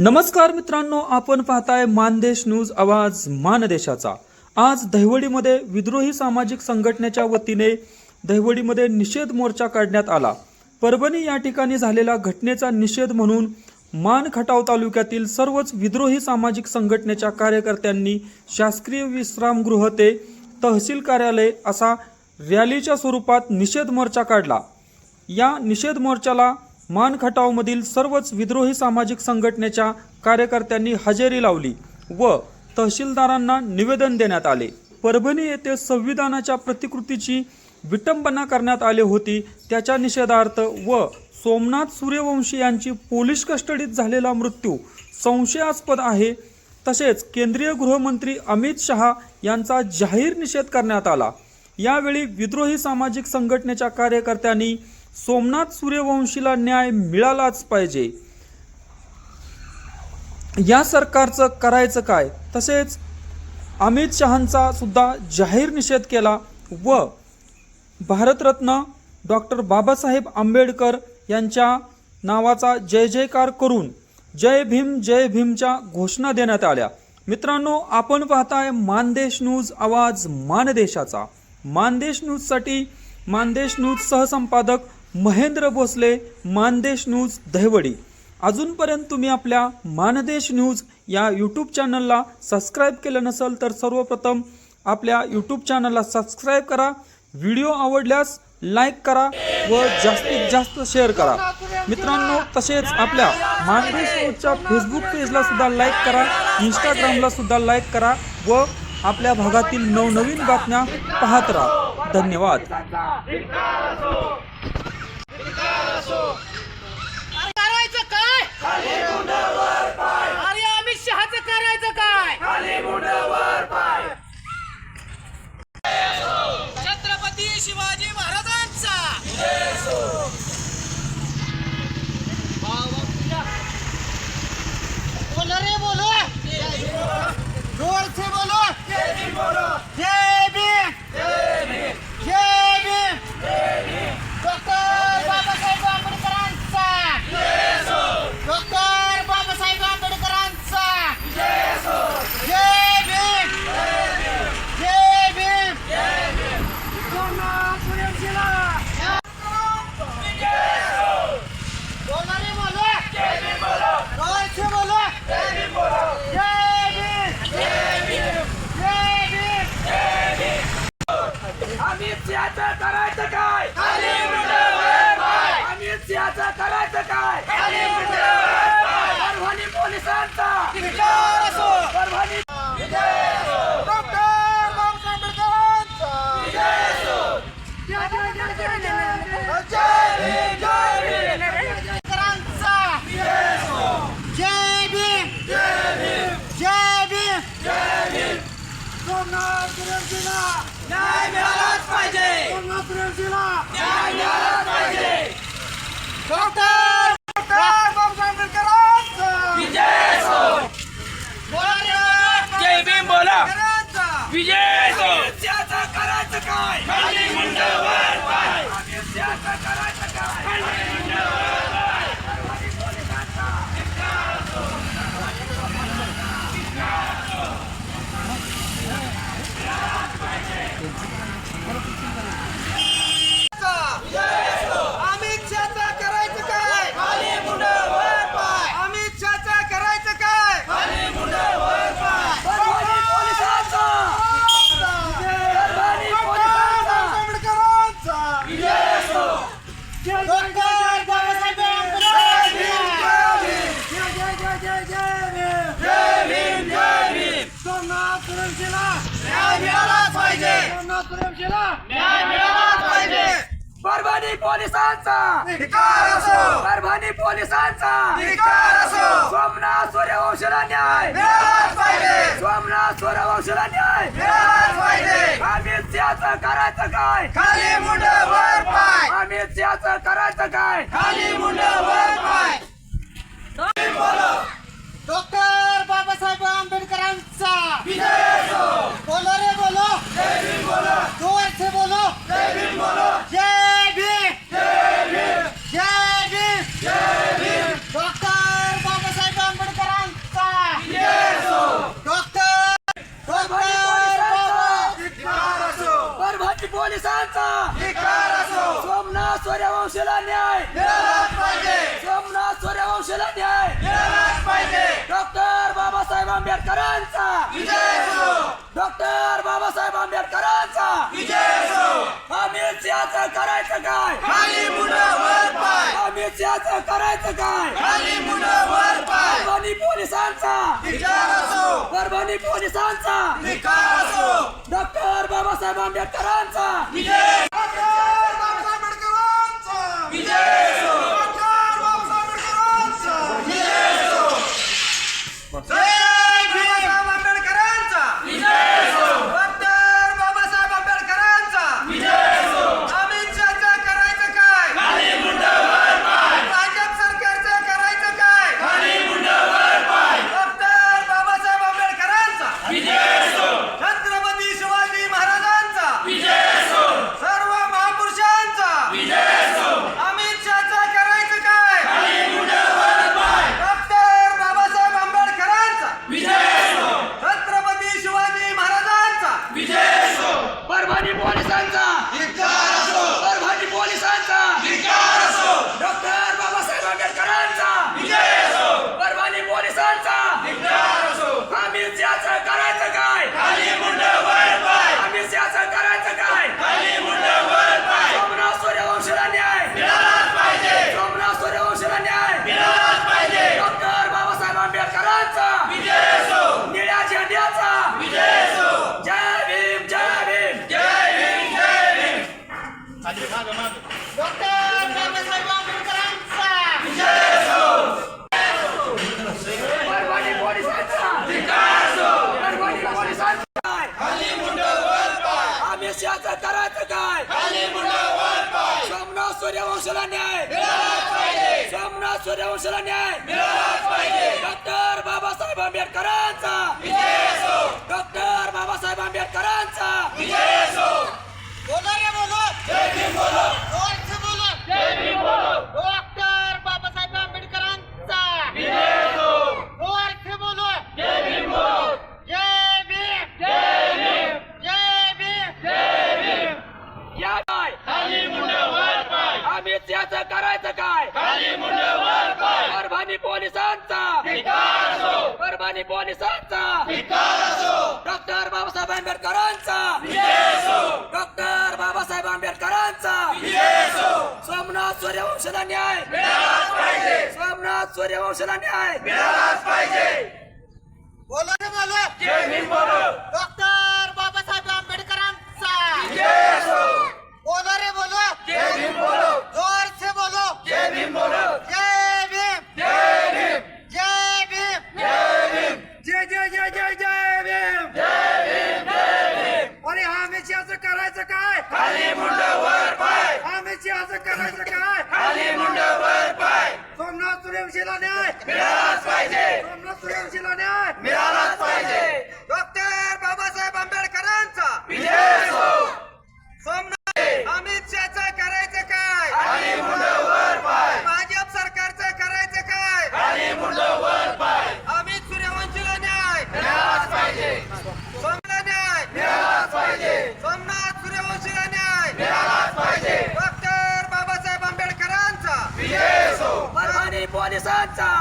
नमस्कार मित्रांनो आपण पाहताय मानदेश न्यूज आवाज मानदेशाचा. आज दहिवडीमध्ये विद्रोही सामाजिक संघटनेच्या वतीने दहिवडीमध्ये निषेध मोर्चा काढण्यात आला. परभणी या ठिकाणी झालेल्या घटनेचा निषेध म्हणून मान खटाव तालुक्यातील सर्वच विद्रोही सामाजिक संघटनेच्या कार्यकर्त्यांनी शासकीय विश्रामगृह ते तहसील कार्यालय असा रॅलीच्या स्वरूपात निषेध मोर्चा काढला. या निषेध मोर्चाला मानखटावमधील सर्वच विद्रोही सामाजिक संघटनेच्या कार्यकर्त्यांनी हजेरी लावली व तहसीलदारांना निवेदन देण्यात आले. परभणी येथे संविधानाच्या प्रतिकृतीची विटंबना करण्यात आली होती. त्याच्या निषेधार्थ व सोमनाथ सूर्यवंशी यांची पोलीस कस्टडीत झालेला मृत्यू संशयास्पद आहे. तसेच केंद्रीय गृहमंत्री अमित शहा यांचा जाहीर निषेध करण्यात आला. यावेळी विद्रोही सामाजिक संघटनेच्या कार्यकर्त्यांनी सोमनाथ सूर्यवंशीला न्याय मिळालाच पाहिजे. या सरकारचं करायचं काय? तसेच अमित शहांचा सुद्धा जाहीर निषेध केला व भारतरत्न डॉक्टर बाबासाहेब आंबेडकर यांच्या नावाचा जय जयकार करून जय भीम जय भीमच्या घोषणा देण्यात आल्या. मित्रांनो आपण पाहताय मानदेश न्यूज आवाज मानदेशाचा. मानदेश न्यूजसाठी मानदेश न्यूज सहसंपादक महेंद्र भोसले मानदेश न्यूज दहिवडी. अजूनपर्यंत तुम्ही आपल्या मानदेश न्यूज या यूट्यूब चॅनलला सबस्क्राईब केलं नसेल तर सर्वप्रथम आपल्या यूट्यूब चॅनलला सबस्क्राईब करा. व्हिडिओ आवडल्यास लाईक करा व जास्तीत जास्त शेअर करा. मित्रांनो तसेच आपल्या मानदेश न्यूजच्या फेसबुक पेजला सुद्धा लाईक करा. इंस्टाग्रामला सुद्धा लाईक करा व आपल्या भागातील नवनवीन बातम्या पाहत राहा. धन्यवाद. রয়েছে বলে सिंहाचं करायचं काय खाली मुंड वर पाय परभणी पोलिसांचा अमित शहाचा करायचं काय खाली मुंड वर पाय अमित शहाचा करायचं काय खाली मुंड वर पाय परभणी पोलिसांचा परभणी पोलिसांचा आंबेडकरांचा विजय असो डॉक्टर बाबासाहेब आंबेडकरांचा जय जय जय जय जय भीम. जय भीम जय भीम सोमनाथ सूर्यवंशीला न्याय मिळालाच पाहिजे सोमनाथ सूर्यवंशीला न्याय मिळालाच पाहिजे परभणी पोलिसांचा धिक्कार असो. परभणी पोलिसांचा धिक्कार असो. सोमनाथ सूर्यवंशीला न्याय मिळालाच पाहिजे. सोमनाथ सूर्यवंशीला न्याय मिळालाच पाहिजे. अमित सिंहाचं करायचं काय खाली मुंड वर पाय अमित सिंहाचं करायचं काय खाली मुंड वर पाय डॉक्टर बाबासाहेब आंबेडकरांचा पोलिसांचा! धिक्कार असो! सोमनाथ सूर्यवंशीला न्याय! मिळालाच पाहिजे! सोमनाथ सूर्यवंशीला न्याय! मिळालाच पाहिजे! डॉक्टर बाबासाहेब आंबेडकरांचा! विजय असो! डॉक्टर बाबासाहेब आंबेडकरांचा! विजय असो! आम्ही सियाचं करायचं काय? खाली मुलं करायचं करायचं काय? परभणी पोलिसांचा. परभणी पोलिसांचा. डॉक्टर बाबासाहेब आंबेडकरांचा. सूर्यवंशाला न्याय. सोमनाथ सूर्यवंशाला न्याय. डॉक्टर बाबासाहेब आंबेडकरांचा. डॉक्टर बाबासाहेब आंबेडकर पोलिसांचा डॉक्टर बाबासाहेब आंबेडकरांचा डॉक्टर बाबासाहेब आंबेडकरांचा सोमनाथ सूर्यवंशला न्याय सोमनाथ सूर्यवंशला न्याय बोला ना बोला। डॉक्टर बाबासाहेब आंबेडकरांचा। बोला। रे बोला। बोलो। सुयांशीला न्याय. मिळालाच पाहिजे. ब्रह्मसुयांशीला न्याय. मिळाला माणसाचा